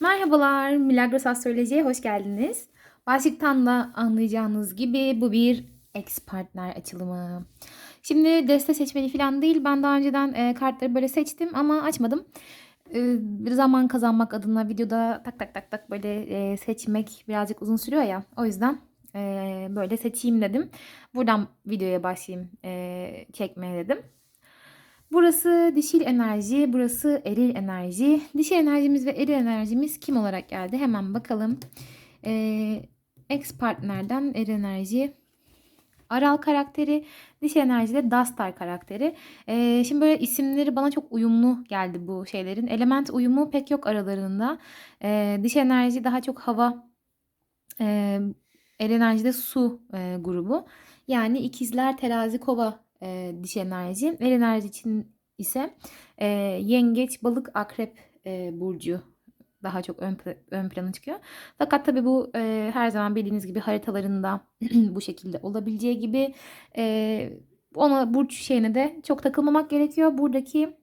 Merhabalar, Milagros Astroloji'ye hoş geldiniz. Başlıktan da anlayacağınız gibi bu bir ex partner açılımı. Şimdi deste seçmeli falan değil. Ben daha önceden e, kartları böyle seçtim ama açmadım. E, bir zaman kazanmak adına videoda tak tak tak tak böyle e, seçmek birazcık uzun sürüyor ya. O yüzden e, böyle seçeyim dedim. Buradan videoya başlayayım e, çekmeye dedim. Burası dişil enerji, burası eril enerji. Dişil enerjimiz ve eril enerjimiz kim olarak geldi? Hemen bakalım. Ee, ex partnerden eril enerji. Aral karakteri, dişil enerjide Dastar karakteri. Ee, şimdi böyle isimleri bana çok uyumlu geldi bu şeylerin. Element uyumu pek yok aralarında. Ee, dişil enerji daha çok hava. Ee, eril enerjide su e, grubu. Yani ikizler, terazi, kova e, dişi enerji. El enerji için ise e, yengeç, balık, akrep e, burcu daha çok ön, ön plana çıkıyor. Fakat tabii bu e, her zaman bildiğiniz gibi haritalarında bu şekilde olabileceği gibi e, ona burç şeyine de çok takılmamak gerekiyor. Buradaki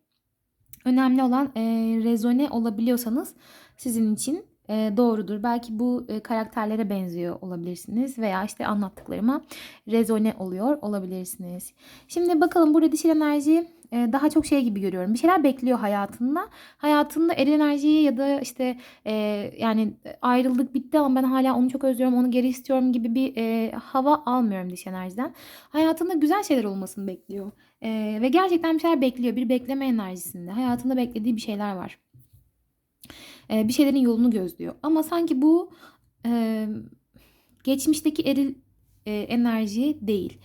önemli olan e, rezone olabiliyorsanız sizin için e, doğrudur. Belki bu e, karakterlere benziyor olabilirsiniz veya işte anlattıklarıma rezone oluyor olabilirsiniz. Şimdi bakalım burada dişil enerji e, daha çok şey gibi görüyorum. Bir şeyler bekliyor hayatında. Hayatında eril enerjiyi ya da işte e, yani ayrıldık bitti ama ben hala onu çok özlüyorum, onu geri istiyorum gibi bir e, hava almıyorum dişil enerjiden. Hayatında güzel şeyler olmasını bekliyor. E, ve gerçekten bir şeyler bekliyor. Bir bekleme enerjisinde. Hayatında beklediği bir şeyler var e, bir şeylerin yolunu gözlüyor. Ama sanki bu e, geçmişteki eril e, enerji değil.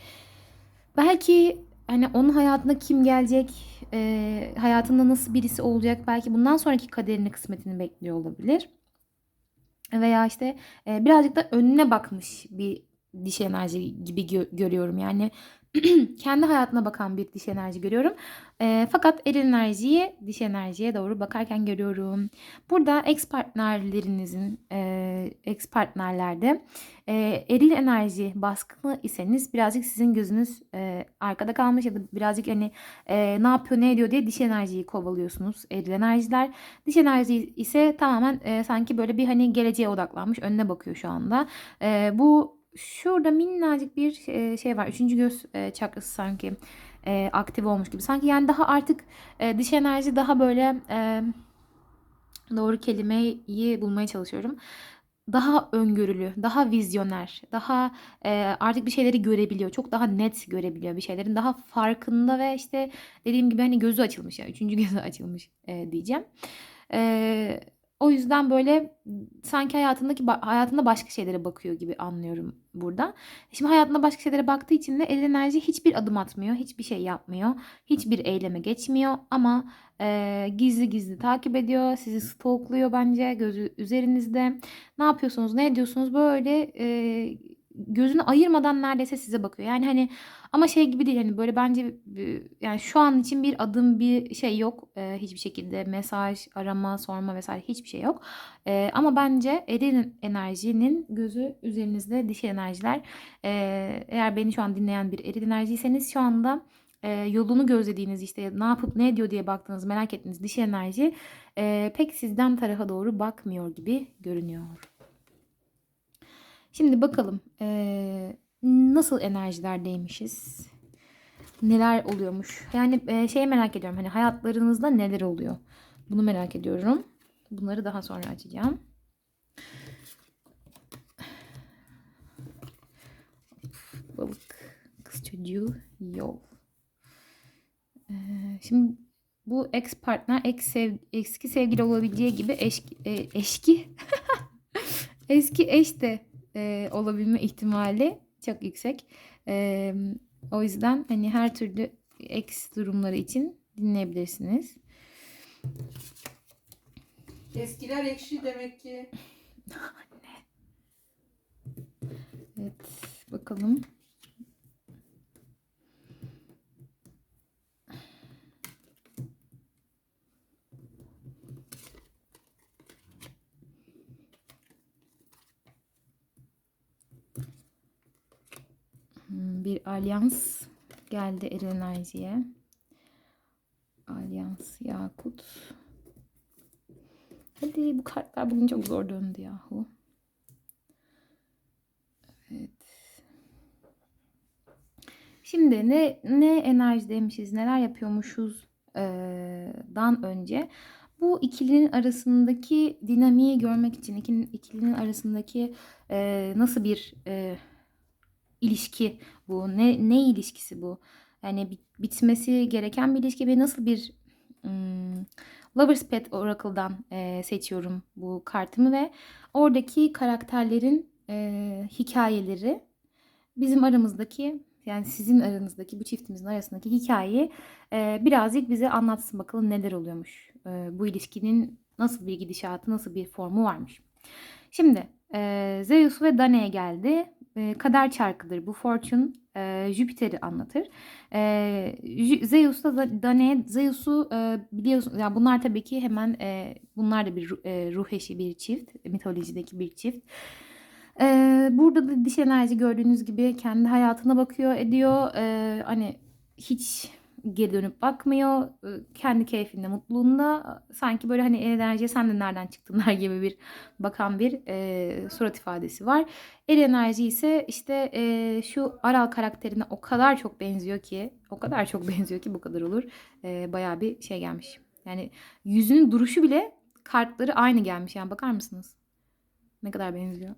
Belki hani onun hayatına kim gelecek, e, hayatında nasıl birisi olacak, belki bundan sonraki kaderini, kısmetini bekliyor olabilir. Veya işte e, birazcık da önüne bakmış bir dişi enerji gibi gö- görüyorum. Yani kendi hayatına bakan bir dişi enerji görüyorum. E, fakat eril enerjiyi dişi enerjiye doğru bakarken görüyorum. Burada ex partnerlerinizin e, ex partnerlerde e, eril enerji baskını iseniz birazcık sizin gözünüz e, arkada kalmış ya da birazcık hani e, ne yapıyor ne ediyor diye dişi enerjiyi kovalıyorsunuz eril enerjiler. Dişi enerji ise tamamen e, sanki böyle bir hani geleceğe odaklanmış önüne bakıyor şu anda. E, bu şurada minnacık bir şey var. Üçüncü göz çakrası sanki aktif olmuş gibi. Sanki yani daha artık dış enerji daha böyle doğru kelimeyi bulmaya çalışıyorum. Daha öngörülü, daha vizyoner, daha artık bir şeyleri görebiliyor. Çok daha net görebiliyor bir şeylerin. Daha farkında ve işte dediğim gibi hani gözü açılmış. Yani üçüncü gözü açılmış diyeceğim. Eee o yüzden böyle sanki hayatındaki hayatında başka şeylere bakıyor gibi anlıyorum burada. Şimdi hayatında başka şeylere baktığı için de el enerji hiçbir adım atmıyor, hiçbir şey yapmıyor, hiçbir eyleme geçmiyor ama e, gizli gizli takip ediyor, sizi stalkluyor bence gözü üzerinizde. Ne yapıyorsunuz, ne ediyorsunuz böyle e, gözünü ayırmadan neredeyse size bakıyor. Yani hani ama şey gibi değil hani böyle bence yani şu an için bir adım bir şey yok. Ee, hiçbir şekilde mesaj, arama, sorma vesaire hiçbir şey yok. Ee, ama bence eril enerjinin gözü üzerinizde dişi enerjiler. Ee, eğer beni şu an dinleyen bir eril enerjiyseniz şu anda e, yolunu gözlediğiniz işte ne yapıp ne ediyor diye baktığınız merak ettiğiniz dişi enerji e, pek sizden tarafa doğru bakmıyor gibi görünüyor. Şimdi bakalım e, nasıl enerjilerdeymişiz. Neler oluyormuş. Yani e, şey merak ediyorum. Hani hayatlarınızda neler oluyor? Bunu merak ediyorum. Bunları daha sonra açacağım. Balık kız çocuğu yol. Ee, şimdi bu ex partner ex sev, eski sevgili olabileceği gibi eşki, e, eşki eski eş de e, olabilme ihtimali çok yüksek. E, o yüzden hani her türlü eks durumları için dinleyebilirsiniz. Eskiler ekşi demek ki. Anne. Evet bakalım. Bir alyans geldi Eril Enerji'ye. Alyans Yakut. Hadi bu kartlar bugün çok zor döndü yahu. Evet. Şimdi ne ne enerjideymişiz, neler yapıyormuşuz eee, dan önce bu ikilinin arasındaki dinamiği görmek için ikilinin, ikilinin arasındaki eee, nasıl bir eee, ilişki bu, ne ne ilişkisi bu? Yani bit- bitmesi gereken bir ilişki ve nasıl bir hmm, Lover's Pet Oracle'dan eee, seçiyorum bu kartımı ve oradaki karakterlerin eee, hikayeleri bizim aramızdaki yani sizin aranızdaki bu çiftimizin arasındaki hikayeyi eee, birazcık bize anlatsın bakalım neler oluyormuş. Eee, bu ilişkinin nasıl bir gidişatı, nasıl bir formu varmış. Şimdi eee, Zeus ve Danae geldi. Eee, kader çarkıdır bu. Fortune eee, Jüpiter'i anlatır. Jü- Zeus'la da- Danae, Zeus'u eee, biliyorsun, ya bunlar tabii ki hemen eee, bunlar da bir eee, ruh eşi bir çift, mitolojideki bir çift. Eee, burada da diş enerji gördüğünüz gibi kendi hayatına bakıyor, ediyor. Eee, hani hiç geri dönüp bakmıyor. Kendi keyfinde, mutluluğunda. Sanki böyle hani enerjiye sen de nereden çıktın der gibi bir bakan bir eee, surat ifadesi var. El enerji ise işte eee, şu Aral karakterine o kadar çok benziyor ki, o kadar çok benziyor ki bu kadar olur. Eee bayağı bir şey gelmiş. Yani yüzünün duruşu bile kartları aynı gelmiş. Yani bakar mısınız? Ne kadar benziyor.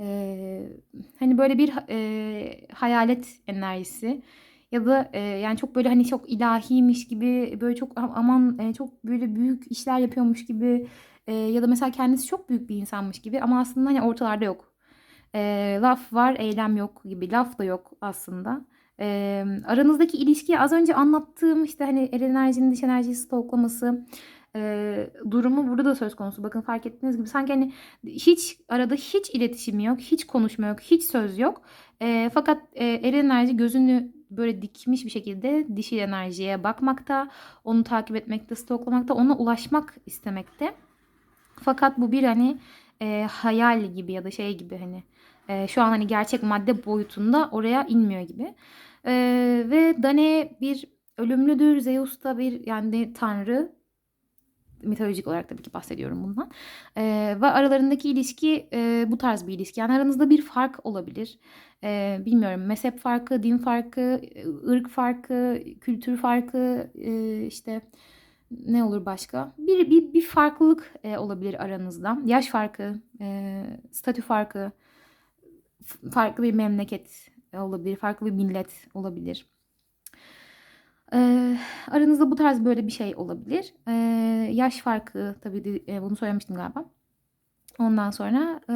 Eee, hani böyle bir eee, hayalet enerjisi ya da eee, yani çok böyle hani çok ilahiymiş gibi böyle çok am- aman e, çok böyle büyük işler yapıyormuş gibi e, ya da mesela kendisi çok büyük bir insanmış gibi ama aslında hani ortalarda yok. E, laf var, eylem yok gibi. Laf da yok aslında. E, aranızdaki ilişkiyi az önce anlattığım işte hani el enerjinin dış enerjiyi stoklaması e, durumu burada da söz konusu. Bakın fark ettiğiniz gibi sanki hani hiç arada hiç iletişim yok, hiç konuşma yok, hiç söz yok. E, fakat e, el enerji gözünü böyle dikmiş bir şekilde dişil enerjiye bakmakta, onu takip etmekte, stoklamakta, ona ulaşmak istemekte. Fakat bu bir hani e, hayal gibi ya da şey gibi hani e, şu an hani gerçek madde boyutunda oraya inmiyor gibi. E, ve Danae bir ölümlüdür. Zeus da bir yani tanrı. Mitolojik olarak tabii ki bahsediyorum bundan. E, ve aralarındaki ilişki e, bu tarz bir ilişki. Yani aranızda bir fark olabilir. E, bilmiyorum mezhep farkı, din farkı, e, ırk farkı, kültür farkı, e, işte ne olur başka? Bir bir bir farklılık e, olabilir aranızda. Yaş farkı, e, statü farkı, farklı bir memleket olabilir, farklı bir millet olabilir. E, aranızda bu tarz böyle bir şey olabilir. E, yaş farkı tabii e, bunu söylemiştim galiba. Ondan sonra e,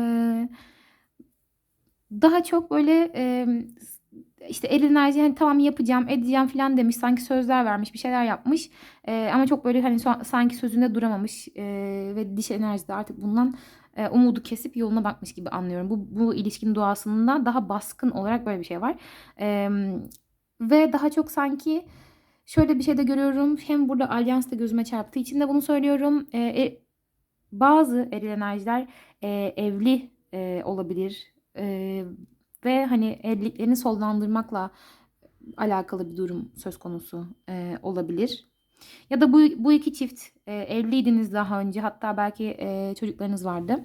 daha çok böyle e, işte el enerji hani tamam yapacağım edeceğim falan demiş sanki sözler vermiş bir şeyler yapmış E, ama çok böyle hani sanki sözünde duramamış e, ve diş enerjisi de artık bundan e, umudu kesip yoluna bakmış gibi anlıyorum. Bu, bu ilişkinin doğasında daha baskın olarak böyle bir şey var. E, ve daha çok sanki şöyle bir şey de görüyorum. Hem burada alyans da gözüme çarptığı için de bunu söylüyorum. E, e, bazı eril enerjiler e, evli e, olabilir. E, ve hani evliliklerini sonlandırmakla alakalı bir durum söz konusu e, olabilir. Ya da bu, bu iki çift e, evliydiniz daha önce hatta belki e, çocuklarınız vardı.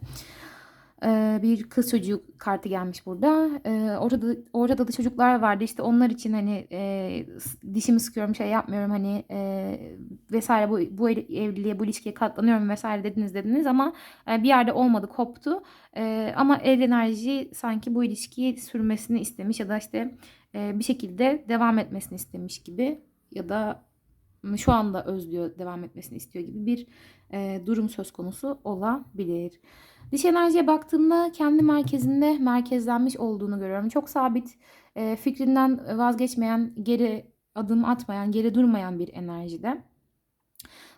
E, bir kız çocuğu kartı gelmiş burada. E, orada orada da çocuklar vardı. İşte onlar için hani e, dişimi sıkıyorum şey yapmıyorum hani e, vesaire bu bu evliliğe bu ilişkiye katlanıyorum vesaire dediniz dediniz ama e, bir yerde olmadı koptu. E, ama el enerji sanki bu ilişkiyi sürmesini istemiş ya da işte e, bir şekilde devam etmesini istemiş gibi ya da şu anda özlüyor, devam etmesini istiyor gibi bir e, durum söz konusu olabilir. Dış enerjiye baktığımda kendi merkezinde merkezlenmiş olduğunu görüyorum. Çok sabit, e, fikrinden vazgeçmeyen, geri adım atmayan, geri durmayan bir enerjide.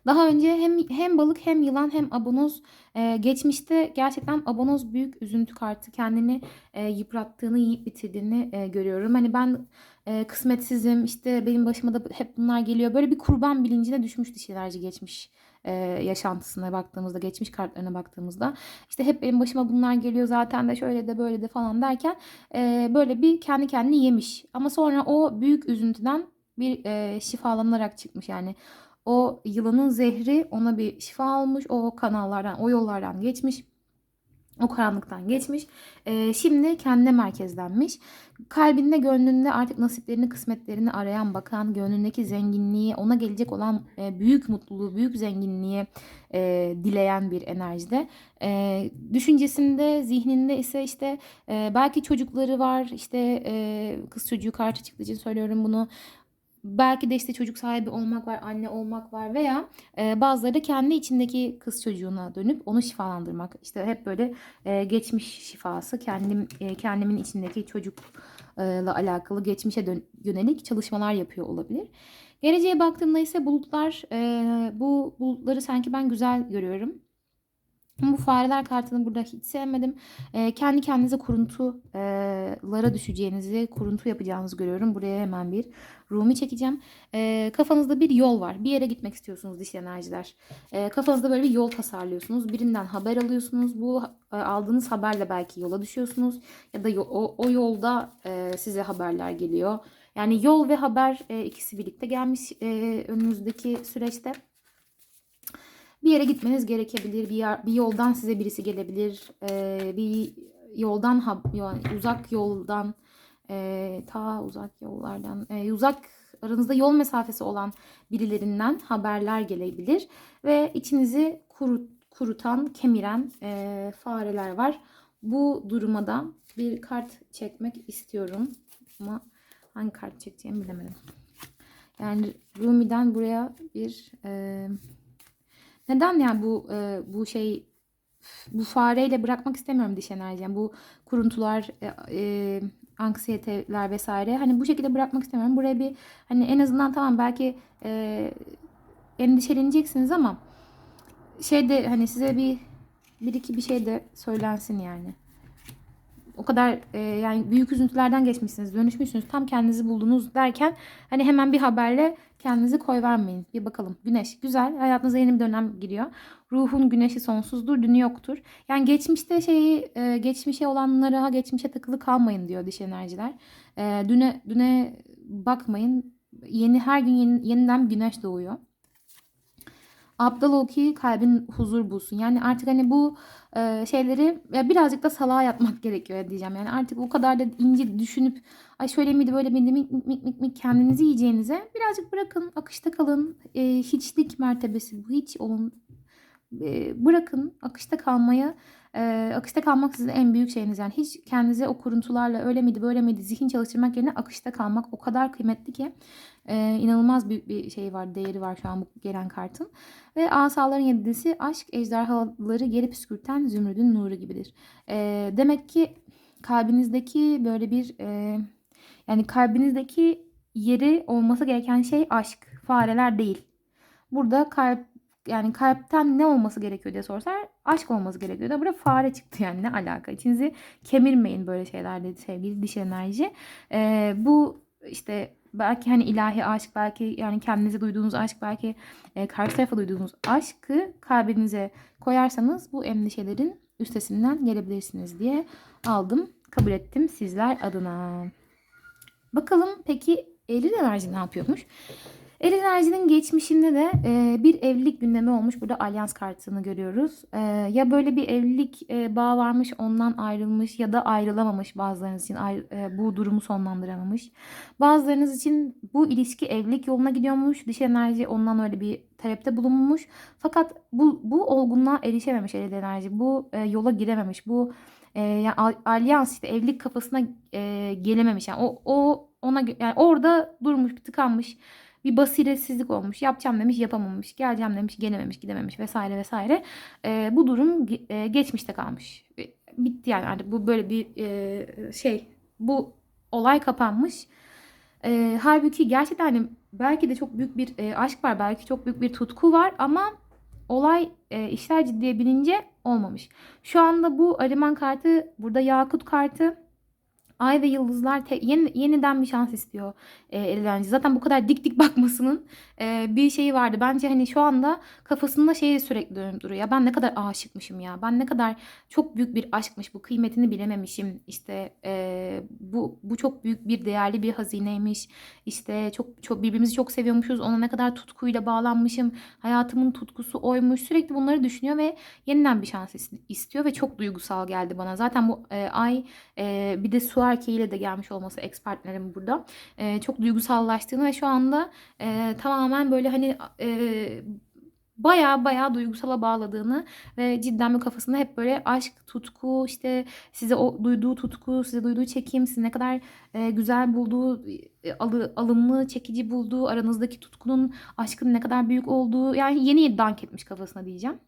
Daha önce hem hem balık hem yılan hem abonoz e, geçmişte gerçekten abonoz büyük üzüntü kartı kendini e, yıprattığını yiyip bitirdiğini e, görüyorum. Hani ben e, kısmetsizim işte benim başıma da hep bunlar geliyor. Böyle bir kurban bilincine düşmüş dişi enerji geçmiş e, yaşantısına baktığımızda geçmiş kartlarına baktığımızda işte hep benim başıma bunlar geliyor zaten de şöyle de böyle de falan derken e, böyle bir kendi kendini yemiş. Ama sonra o büyük üzüntüden bir e, şifalanarak çıkmış yani O yılanın zehri ona bir şifa olmuş. O kanallardan, o yollardan geçmiş. O karanlıktan geçmiş. Ee, şimdi kendine merkezlenmiş. Kalbinde, gönlünde artık nasiplerini, kısmetlerini arayan, bakan, gönlündeki zenginliği, ona gelecek olan e, büyük mutluluğu, büyük zenginliği e, dileyen bir enerjide. E, düşüncesinde, zihninde ise işte e, belki çocukları var. işte e, kız çocuğu karşı çıktığı için söylüyorum bunu. Belki de işte çocuk sahibi olmak var, anne olmak var veya e, bazıları da kendi içindeki kız çocuğuna dönüp onu şifalandırmak. İşte hep böyle e, geçmiş şifası, kendim e, kendimin içindeki çocukla alakalı geçmişe dön- yönelik çalışmalar yapıyor olabilir. Geleceğe baktığımda ise bulutlar, e, bu bulutları sanki ben güzel görüyorum. Bu fareler kartını burada hiç sevmedim. E, kendi kendinize kuruntulara düşeceğinizi, kuruntu yapacağınızı görüyorum. Buraya hemen bir Rumi çekeceğim. E, kafanızda bir yol var. Bir yere gitmek istiyorsunuz dişli enerjiler. E, kafanızda böyle bir yol tasarlıyorsunuz. Birinden haber alıyorsunuz. Bu e, aldığınız haberle belki yola düşüyorsunuz. Ya da o, o yolda e, size haberler geliyor. Yani yol ve haber e, ikisi birlikte gelmiş e, önünüzdeki süreçte. Bir yere gitmeniz gerekebilir. Bir, yer, bir yoldan size birisi gelebilir. E, bir yoldan uzak yoldan e, ta uzak yollardan e, uzak aranızda yol mesafesi olan birilerinden haberler gelebilir ve içinizi kurut, kurutan, kemiren e, fareler var. Bu duruma da bir kart çekmek istiyorum ama hangi kart çekeceğimi bilemedim. Yani Rumi'den buraya bir e, neden yani bu e, bu şey bu fareyle bırakmak istemiyorum diş enerji. Yani bu kuruntular, e, e, anksiyeteler vesaire. Hani bu şekilde bırakmak istemiyorum. Buraya bir hani en azından tamam belki e, endişeleneceksiniz ama şey de hani size bir bir iki bir şey de söylensin yani. O kadar e, yani büyük üzüntülerden geçmişsiniz, dönüşmüşsünüz, tam kendinizi buldunuz derken hani hemen bir haberle kendinizi koyvermeyin. Bir bakalım. Güneş güzel. Hayatınıza yeni bir dönem giriyor. Ruhun güneşi sonsuzdur, dünü yoktur. Yani geçmişte şeyi e, geçmişe olanlara, geçmişe takılı kalmayın diyor diş enerjiler. E, düne düne bakmayın. Yeni her gün yeni, yeniden güneş doğuyor. Abdal ol ki kalbin huzur bulsun. Yani artık hani bu e, şeyleri ya birazcık da salağa yatmak gerekiyor diyeceğim. Yani artık o kadar da ince düşünüp ay şöyle miydi böyle miydi mik mik mik mik, kendinizi yiyeceğinize birazcık bırakın akışta kalın. E, hiçlik mertebesi bu hiç olun. E, bırakın akışta kalmayı e, akışta kalmak sizin en büyük şeyiniz yani hiç kendinize o kuruntularla öyle miydi böyle miydi zihin çalıştırmak yerine akışta kalmak o kadar kıymetli ki e, inanılmaz büyük bir şey var değeri var şu an bu gelen kartın. Ve asaların yedisi aşk ejderhaları geri püskürten zümrüdün nuru gibidir. E, demek ki kalbinizdeki böyle bir e, yani kalbinizdeki yeri olması gereken şey aşk fareler değil. Burada kalp yani kalpten ne olması gerekiyor diye sorsalar aşk olması gerekiyor da burada fare çıktı yani ne alaka? İçinizi kemirmeyin böyle şeylerle sevgili diş enerji. Ee, bu işte belki hani ilahi aşk belki yani kendinize duyduğunuz aşk belki e, karşı tarafa duyduğunuz aşkı kalbinize koyarsanız bu endişelerin üstesinden gelebilirsiniz diye aldım kabul ettim sizler adına. Bakalım peki eril enerji ne yapıyormuş? Eril enerjinin geçmişinde de e, bir evlilik gündemi olmuş. Burada alyans kartını görüyoruz. E, ya böyle bir evlilik e, bağı varmış ondan ayrılmış ya da ayrılamamış bazılarınız için ayrı- e, bu durumu sonlandıramamış. Bazılarınız için bu ilişki evlilik yoluna gidiyormuş. Dış enerji ondan öyle bir talepte bulunmuş. Fakat bu, bu olgunluğa erişememiş eril enerji. Bu e, yola girememiş. Bu e, yani al- alyans işte evlilik kafasına e, gelememiş. Yani o, o ona yani orada durmuş, tıkanmış bir basiretsizlik olmuş. Yapacağım demiş yapamamış. Geleceğim demiş gelememiş gidememiş vesaire vesaire. E, bu durum e, geçmişte kalmış. Bitti yani artık bu böyle bir e, şey bu olay kapanmış. E, halbuki gerçekten hani belki de çok büyük bir e, aşk var. Belki çok büyük bir tutku var ama olay e, işler ciddiye binince olmamış. Şu anda bu Ariman kartı burada Yakut kartı Ay ve yıldızlar te- yeni, yeniden bir şans istiyor e, Enerji. Zaten bu kadar dik dik bakmasının e, bir şeyi vardı. Bence hani şu anda kafasında şey sürekli dönüp duruyor. Ya ben ne kadar aşıkmışım ya. Ben ne kadar çok büyük bir aşkmış. Bu kıymetini bilememişim. İşte e, bu bu çok büyük bir değerli bir hazineymiş. İşte çok çok birbirimizi çok seviyormuşuz. Ona ne kadar tutkuyla bağlanmışım. Hayatımın tutkusu oymuş. Sürekli bunları düşünüyor ve yeniden bir şans is- istiyor ve çok duygusal geldi bana. Zaten bu e, ay e, bir de su erkeğiyle de gelmiş olması ex partnerim burada. E, çok duygusallaştığını ve şu anda e, tamamen böyle hani e, baya baya duygusala bağladığını ve cidden bir kafasında hep böyle aşk, tutku, işte size o duyduğu tutku, size duyduğu çekim, sizi ne kadar e, güzel bulduğu, e, alı, alımlı, çekici bulduğu, aranızdaki tutkunun, aşkın ne kadar büyük olduğu yani yeni dank etmiş kafasına diyeceğim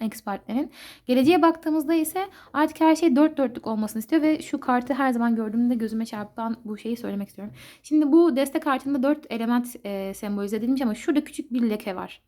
ex partnerin. Geleceğe baktığımızda ise artık her şey dört dörtlük olmasını istiyor ve şu kartı her zaman gördüğümde gözüme çarpan bu şeyi söylemek istiyorum. Şimdi bu destek kartında dört element e, sembolize edilmiş ama şurada küçük bir leke var.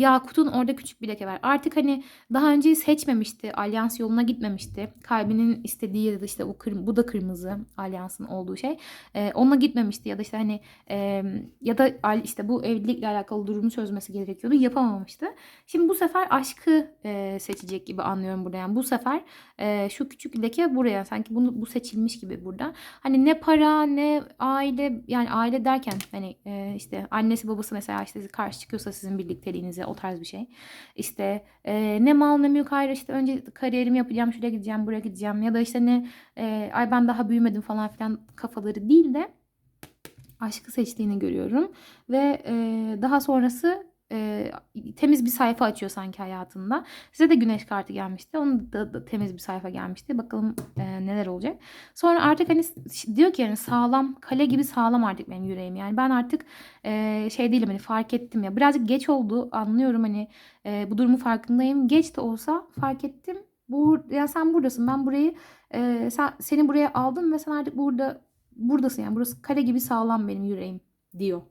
Yakut'un orada küçük bir leke var. Artık hani daha önce seçmemişti. Alyans yoluna gitmemişti. Kalbinin istediği ya da işte o kırm bu da kırmızı alyansın olduğu şey. Ee, onunla gitmemişti ya da işte hani e, ya da işte bu evlilikle alakalı durumu çözmesi gerekiyordu. Yapamamıştı. Şimdi bu sefer aşkı e, seçecek gibi anlıyorum burada. Yani bu sefer e, şu küçük leke buraya sanki bunu bu seçilmiş gibi burada. Hani ne para ne aile yani aile derken hani e, işte annesi babası mesela işte karşı çıkıyorsa sizin birlikteliğinize o tarz bir şey. İşte e, ne mal ne mülk hayır işte önce kariyerimi yapacağım şuraya gideceğim buraya gideceğim ya da işte ne e, ay ben daha büyümedim falan filan kafaları değil de aşkı seçtiğini görüyorum ve e, daha sonrası e, temiz bir sayfa açıyor sanki hayatında. Size de güneş kartı gelmişti. Onun da, da temiz bir sayfa gelmişti. Bakalım e, neler olacak. Sonra artık hani diyor ki yani sağlam kale gibi sağlam artık benim yüreğim. Yani ben artık e, şey değilim hani fark ettim ya. Birazcık geç oldu anlıyorum hani e, bu durumu farkındayım. Geç de olsa fark ettim. Bu ya sen buradasın. Ben burayı e, sen seni buraya aldım ve sen artık burada buradasın yani. Burası kale gibi sağlam benim yüreğim diyor.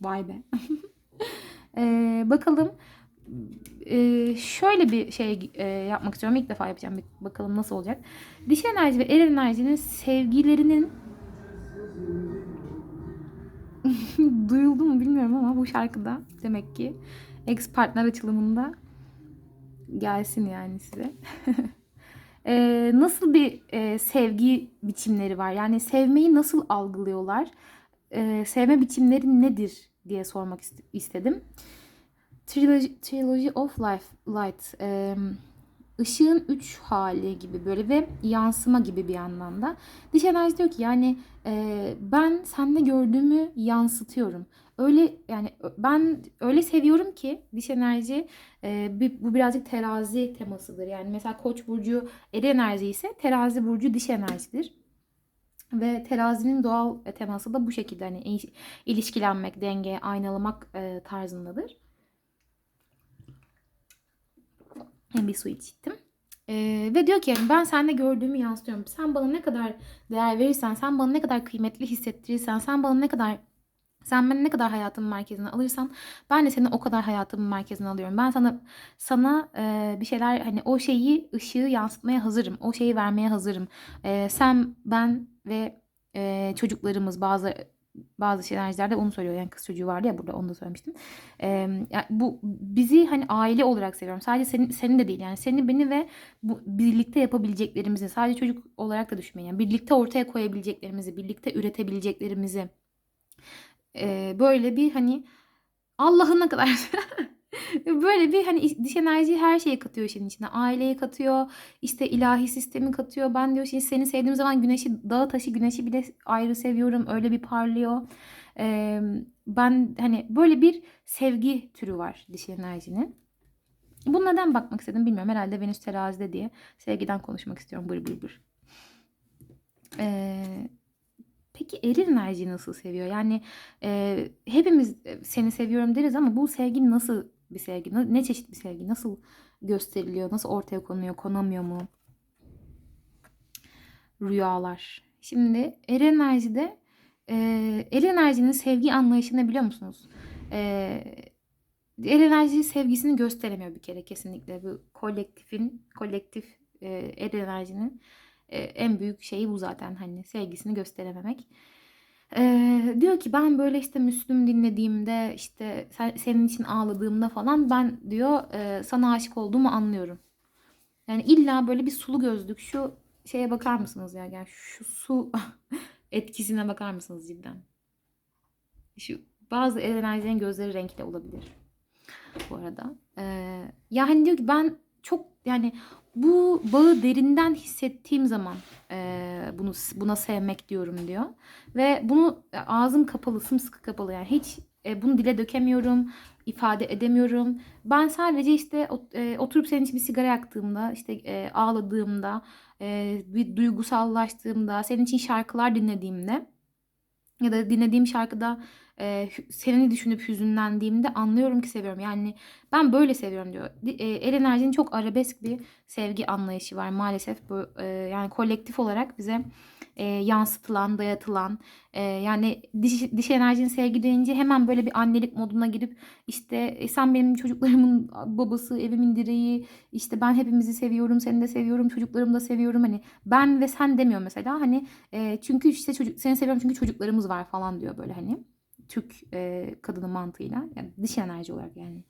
Vay be. Ee, bakalım Ee, şöyle bir şey e, yapmak istiyorum. İlk defa yapacağım. Bakalım nasıl olacak. Dişi enerji ve eril enerjinin sevgilerinin duyuldu mu bilmiyorum ama bu şarkıda demek ki ex partner açılımında gelsin yani size. Ee, nasıl bir e, sevgi biçimleri var? Yani sevmeyi nasıl algılıyorlar? Ee, sevme biçimleri nedir diye sormak ist- istedim. Trilogy, of Life, Light. e, ışığın üç hali gibi böyle ve yansıma gibi bir yandan da. Diş enerji diyor ki yani e, ben sende gördüğümü yansıtıyorum. Öyle yani ben öyle seviyorum ki diş enerji e, bu birazcık terazi temasıdır. Yani mesela Koç burcu eri enerji ise terazi burcu diş enerjidir. Ve terazinin doğal teması da bu şekilde hani il- ilişkilenmek, denge, aynalamak e, tarzındadır. Hem bir su içtim. Ee, ve diyor ki yani ben sende gördüğümü yansıtıyorum. Sen bana ne kadar değer verirsen, sen bana ne kadar kıymetli hissettirirsen, sen bana ne kadar sen beni ne kadar hayatımın merkezine alırsan ben de seni o kadar hayatımın merkezine alıyorum. Ben sana sana e, bir şeyler hani o şeyi ışığı yansıtmaya hazırım. O şeyi vermeye hazırım. E, sen ben ve e, çocuklarımız bazı bazı şeylerde onu söylüyor. Yani kız çocuğu vardı ya burada onu da söylemiştim. Ee, yani bu bizi hani aile olarak seviyorum. Sadece senin senin de değil yani seni beni ve bu birlikte yapabileceklerimizi sadece çocuk olarak da düşünmeyin. Yani birlikte ortaya koyabileceklerimizi, birlikte üretebileceklerimizi ee, böyle bir hani Allah'ına kadar böyle bir hani diş enerji her şeyi katıyor işin içine. Aileyi katıyor, işte ilahi sistemi katıyor. Ben diyor şimdi seni sevdiğim zaman güneşi, dağı taşı güneşi bile ayrı seviyorum. Öyle bir parlıyor. Ee, ben hani böyle bir sevgi türü var dişi enerjinin. Bu neden bakmak istedim bilmiyorum. Herhalde Venüs terazide diye sevgiden konuşmak istiyorum. Bır bır bır. Ee, peki eril enerjiyi nasıl seviyor? Yani e, hepimiz seni seviyorum deriz ama bu sevgi nasıl bir sevgi? Ne çeşit bir sevgi? Nasıl gösteriliyor? Nasıl ortaya konuyor? Konamıyor mu? Rüyalar. Şimdi eril enerjide e, eril enerjinin sevgi anlayışını biliyor musunuz? E, eril enerji sevgisini gösteremiyor bir kere kesinlikle. Bu kolektifin, kolektif e, eril enerjinin e, en büyük şeyi bu zaten hani sevgisini gösterememek. Ee, diyor ki ben böyle işte Müslüm dinlediğimde işte sen- senin için ağladığımda falan ben diyor e, sana aşık olduğumu anlıyorum. Yani illa böyle bir sulu gözlük şu şeye bakar mısınız ya? Yani şu su etkisine bakar mısınız cidden? Şu bazı enerjilerin gözleri renkli olabilir bu arada. Ee, yani diyor ki ben çok yani bu bağı derinden hissettiğim zaman e, bunu buna sevmek diyorum diyor. Ve bunu e, ağzım kapalı, sımsıkı kapalı yani hiç e, bunu dile dökemiyorum, ifade edemiyorum. Ben sadece işte e, oturup senin için bir sigara yaktığımda, işte e, ağladığımda, e, bir duygusallaştığımda, senin için şarkılar dinlediğimde ya da dinlediğim şarkıda e, seni düşünüp hüzünlendiğimde anlıyorum ki seviyorum. Yani ben böyle seviyorum diyor. Di- e, El Enerji'nin çok arabesk bir sevgi anlayışı var maalesef. Bu e, yani kolektif olarak bize e, yansıtılan, dayatılan e, yani diş, diş enerjinin sevgi deyince hemen böyle bir annelik moduna girip işte e, sen benim çocuklarımın babası, evimin direği, işte ben hepimizi seviyorum, seni de seviyorum, çocuklarımı da seviyorum. Hani ben ve sen demiyor mesela. Hani e, çünkü işte çocuk seni seviyorum çünkü çocuklarımız var falan diyor böyle hani. Türk e, kadını mantığıyla yani dış enerji olarak yani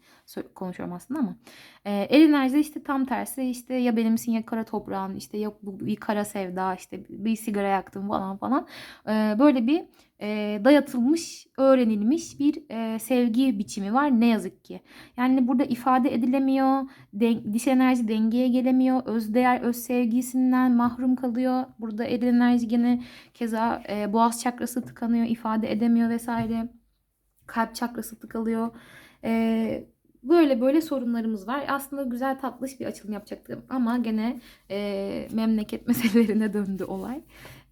konuşuyorum aslında ama e, el enerjisi işte tam tersi işte ya benimsin ya kara toprağın işte yok bu bir kara sevda işte bir sigara yaktım falan falan. E, böyle bir e, dayatılmış öğrenilmiş bir e, sevgi biçimi var ne yazık ki yani burada ifade edilemiyor den- dış enerji dengeye gelemiyor özdeğer öz sevgisinden mahrum kalıyor burada el enerji gene Keza e, boğaz çakrası tıkanıyor, ifade edemiyor vesaire. Kalp çakrası tıkalıyor. E, böyle böyle sorunlarımız var. Aslında güzel tatlış bir açılım yapacaktım ama gene e, memleket meselelerine döndü olay.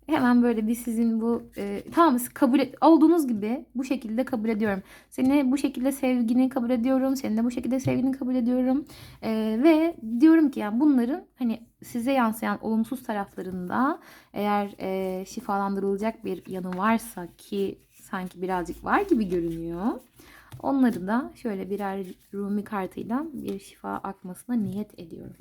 Hemen böyle bir sizin bu e, tamam kabul et, olduğunuz gibi bu şekilde kabul ediyorum. Seni bu şekilde sevgini kabul ediyorum. Senin de bu şekilde sevgini kabul ediyorum. E, ve diyorum ki yani bunların hani size yansıyan olumsuz taraflarında eğer e, şifalandırılacak bir yanı varsa ki sanki birazcık var gibi görünüyor. Onları da şöyle birer Rumi kartıyla bir şifa akmasına niyet ediyorum.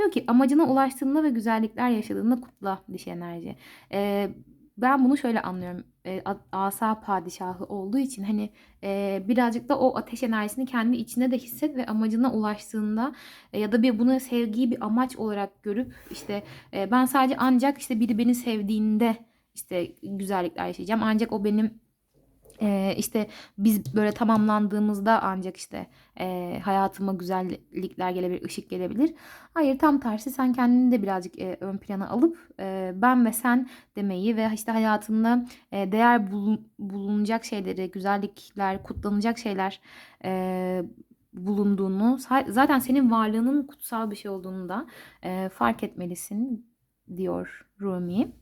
Diyor ki amacına ulaştığında ve güzellikler yaşadığında kutla dişi enerji. Ee, ben bunu şöyle anlıyorum. A- asa padişahı olduğu için hani e, birazcık da o ateş enerjisini kendi içine de hisset ve amacına ulaştığında e, ya da bir bunu sevgiyi bir amaç olarak görüp işte e, ben sadece ancak işte biri beni sevdiğinde işte güzellikler yaşayacağım. Ancak o benim e, işte biz böyle tamamlandığımızda ancak işte e, hayatıma güzellikler gelebilir, ışık gelebilir. Hayır tam tersi sen kendini de birazcık e, ön plana alıp e, ben ve sen demeyi ve işte hayatında e, değer bulun- bulunacak şeyleri, güzellikler, kutlanacak şeyler e, bulunduğunu, zaten senin varlığının kutsal bir şey olduğunu da e, fark etmelisin diyor Rumi.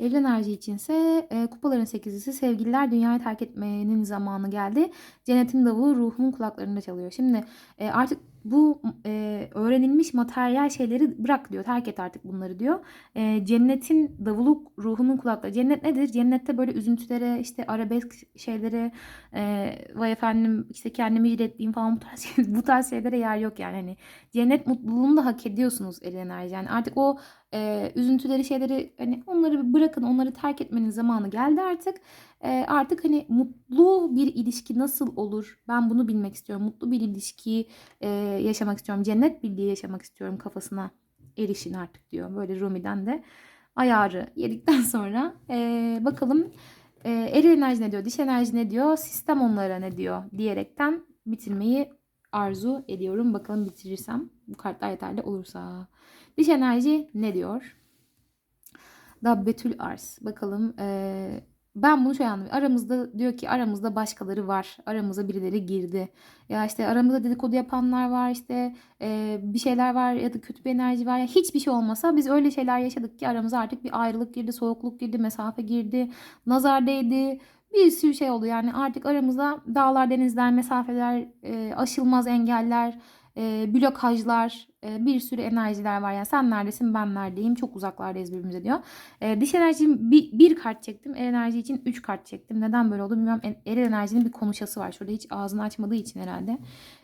Eril enerji içinse e, kupaların sekizlisi sevgililer dünyayı terk etmenin zamanı geldi. Cennetin davulu ruhumun kulaklarında çalıyor. Şimdi e, artık bu e, öğrenilmiş materyal şeyleri bırak diyor. Terk et artık bunları diyor. E, cennetin davulu ruhumun kulakları. Cennet nedir? Cennette böyle üzüntülere, işte arabesk şeylere, e, vay efendim işte kendimi jiletleyeyim falan bu tarz, şey- bu tarz şeylere yer yok yani. Hani cennet mutluluğunu da hak ediyorsunuz el enerji. Yani artık o e, üzüntüleri şeyleri hani onları bırakın onları terk etmenin zamanı geldi artık. E, artık hani mutlu bir ilişki nasıl olur ben bunu bilmek istiyorum. Mutlu bir ilişkiyi e, yaşamak istiyorum. Cennet birliği yaşamak istiyorum kafasına erişin artık diyor. Böyle Rumi'den de ayarı yedikten sonra e, bakalım e, eril enerji ne diyor, diş enerji ne diyor, sistem onlara ne diyor diyerekten bitirmeyi arzu ediyorum. Bakalım bitirirsem bu kartlar yeterli olursa. Diş enerji ne diyor? Da Betül Ars. Bakalım eee, ben bunu şöyle anlıyorum. Aramızda diyor ki aramızda başkaları var. Aramıza birileri girdi. Ya işte aramızda dedikodu yapanlar var. işte eee, bir şeyler var ya da kötü bir enerji var. Ya hiçbir şey olmasa biz öyle şeyler yaşadık ki aramıza artık bir ayrılık girdi, soğukluk girdi, mesafe girdi, nazar değdi. Bir sürü şey oldu. Yani artık aramızda dağlar, denizler, mesafeler, eee, aşılmaz engeller, e, blokajlar, e, bir sürü enerjiler var. Yani sen neredesin, ben neredeyim, çok uzaklardayız birbirimize diyor. E, dış enerji bir, bir kart çektim, el enerji için 3 kart çektim. Neden böyle oldu bilmiyorum. El, enerjinin bir konuşası var. Şurada hiç ağzını açmadığı için herhalde.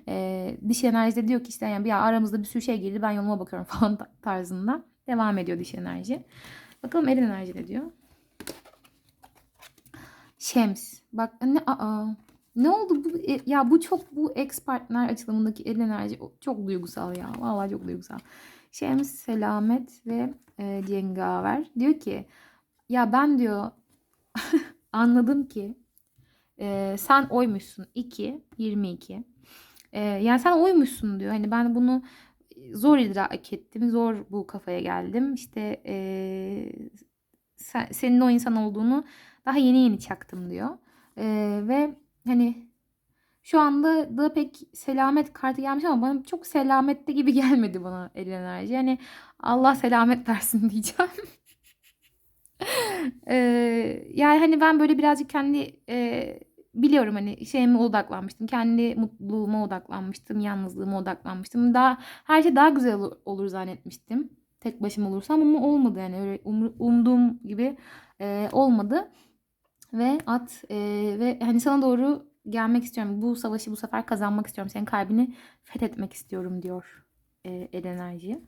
E, dış enerjide diyor ki işte yani bir aramızda bir sürü şey girdi, ben yoluma bakıyorum falan tarzında. Devam ediyor dış enerji. Bakalım el enerji ne diyor? Şems. Bak ne aa. Ne oldu bu? e, Ya bu çok bu ex partner açılımındaki el enerji çok duygusal ya. Vallahi çok duygusal. Şems, Selamet ve e, Cengaver diyor ki ya ben diyor anladım ki e, sen oymuşsun 2 22. E, yani sen oymuşsun diyor. Hani ben bunu zor idrak ettim. Zor bu kafaya geldim. İşte e, sen, senin o insan olduğunu daha yeni yeni çaktım diyor. Ee, ve hani şu anda da pek selamet kartı gelmiş ama bana çok selamette gibi gelmedi bana el enerji. Yani Allah selamet versin diyeceğim. Ee, yani hani ben böyle birazcık kendi e, biliyorum hani şeyime odaklanmıştım. Kendi mutluluğuma odaklanmıştım. Yalnızlığıma odaklanmıştım. Daha her şey daha güzel olur, zannetmiştim. Tek başıma olursam ama olmadı yani öyle um- umduğum gibi e, olmadı. Ve at e, ve hani sana doğru gelmek istiyorum. Bu savaşı bu sefer kazanmak istiyorum. Senin kalbini fethetmek istiyorum diyor e, el enerji.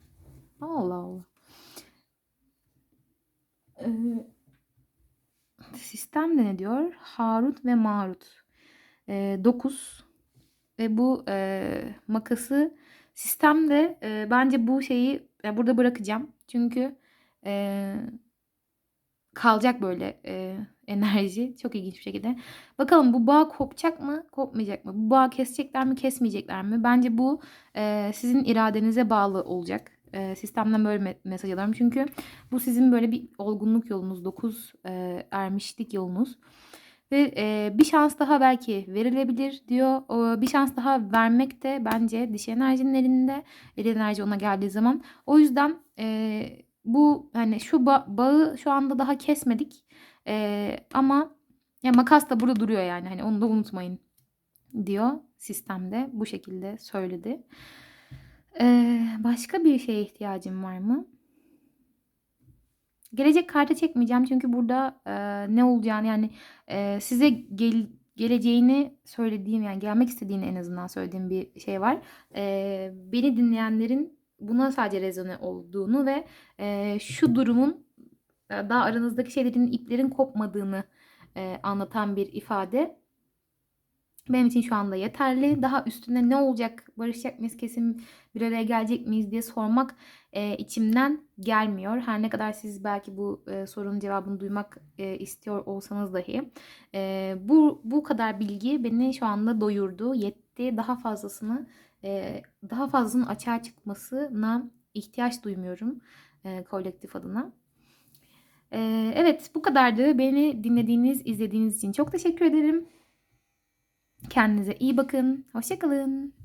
Allah Allah. Ee, sistemde ne diyor? Harut ve Marut. 9 ve bu e, makası sistemde e, bence bu şeyi e, burada bırakacağım. Çünkü e, kalacak böyle e, enerji. Çok ilginç bir şekilde. Bakalım bu bağ kopacak mı, kopmayacak mı? Bu bağ kesecekler mi, kesmeyecekler mi? Bence bu e, sizin iradenize bağlı olacak. E, sistemden böyle me- mesaj alıyorum. Çünkü bu sizin böyle bir olgunluk yolunuz, 9 e, ermişlik yolunuz. Ve e, bir şans daha belki verilebilir diyor. O, bir şans daha vermek de bence dişi enerjinin elinde. El enerji ona geldiği zaman. O yüzden e, bu hani şu ba- bağı şu anda daha kesmedik. E, ama ya makas da burada duruyor yani. Hani onu da unutmayın diyor sistemde. Bu şekilde söyledi. E, başka bir şeye ihtiyacım var mı? Gelecek kartı çekmeyeceğim çünkü burada e, ne olacağını yani e, size gel, geleceğini söylediğim yani gelmek istediğini en azından söylediğim bir şey var. E, beni dinleyenlerin buna sadece rezone olduğunu ve e, şu durumun daha aranızdaki şeylerin iplerin kopmadığını e, anlatan bir ifade. Benim için şu anda yeterli. Daha üstüne ne olacak, barışacak mıyız, kesin bir araya gelecek miyiz diye sormak e, içimden gelmiyor. Her ne kadar siz belki bu e, sorunun cevabını duymak e, istiyor olsanız dahi e, bu bu kadar bilgi beni şu anda doyurdu, yetti. Daha fazlasını daha fazlasının açığa çıkmasına ihtiyaç duymuyorum kolektif adına. Evet bu kadardı. Beni dinlediğiniz, izlediğiniz için çok teşekkür ederim. Kendinize iyi bakın. Hoşçakalın.